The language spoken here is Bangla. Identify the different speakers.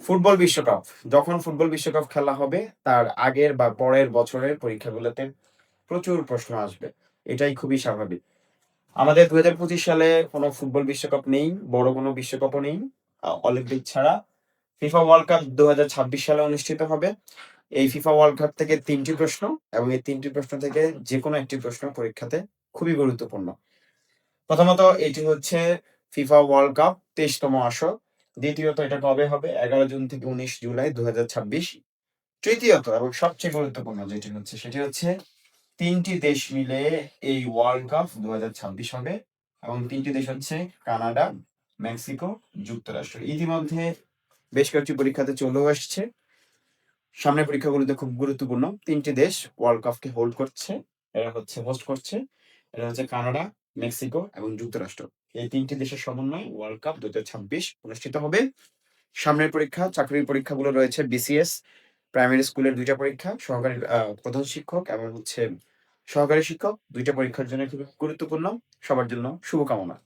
Speaker 1: ফুটবল বিশ্বকাপ। যখন ফুটবল বিশ্বকাপ খেলা হবে, তার আগের বা পরের বছরের পরীক্ষাগুলোতে প্রচুর প্রশ্ন আসবে। এটাই খুবই স্বাভাবিক। আমাদের দু হাজার পঁচিশ সালে কোনো ফুটবল বিশ্বকাপ নেই, বড় কোনো বিশ্বকাপও নেই। অলিম্পিক ছাড়া ফিফা ওয়ার্ল্ড কাপ দু হাজার ছাব্বিশ সালে অনুষ্ঠিত হবে। এই ফিফা ওয়ার্ল্ড কাপ থেকে তিনটি প্রশ্ন এবং এই তিনটি প্রশ্ন থেকে যে কোনো একটি প্রশ্ন পরীক্ষাতে খুবই গুরুত্বপূর্ণ। প্রথমত, এটি হচ্ছে ফিফা ওয়ার্ল্ড কাপ তেইশতম আসর। দ্বিতীয়ত এটা কবে হবে? এগারো জুন থেকে উনিশ জুলাই দু তৃতীয়ত এবং সবচেয়ে গুরুত্বপূর্ণ যেটি হচ্ছে, সেটি হচ্ছে তিনটি দেশ মিলে এই ওয়ার্ল্ড কাপ দু হবে এবং তিনটি দেশ হচ্ছে কানাডা, মেক্সিকো, যুক্তরাষ্ট্র। ইতিমধ্যে বেশ কয়েকটি পরীক্ষাতে চলেও আসছে। সামনের পরীক্ষাগুলোতে খুব গুরুত্বপূর্ণ। তিনটি দেশ ওয়ার্ল্ড কাপকে হোল্ড করছে, এরা হচ্ছে হোস্ট করছে। এরা হচ্ছে কানাডা মেক্সিকো এবং যুক্তরাষ্ট্র। এই তিনটি দেশের সমন্বয়ে ওয়ার্ল্ড কাপ দু হাজার ছাব্বিশ অনুষ্ঠিত হবে। সামনের পরীক্ষা, চাকরির পরীক্ষাগুলো রয়েছে বিসিএস প্রাইমারি স্কুলের দুইটা পরীক্ষা, সহকারী প্রধান শিক্ষক এবং হচ্ছে সহকারী শিক্ষক। দুইটা পরীক্ষার জন্য খুব গুরুত্বপূর্ণ। সবার জন্য শুভকামনা।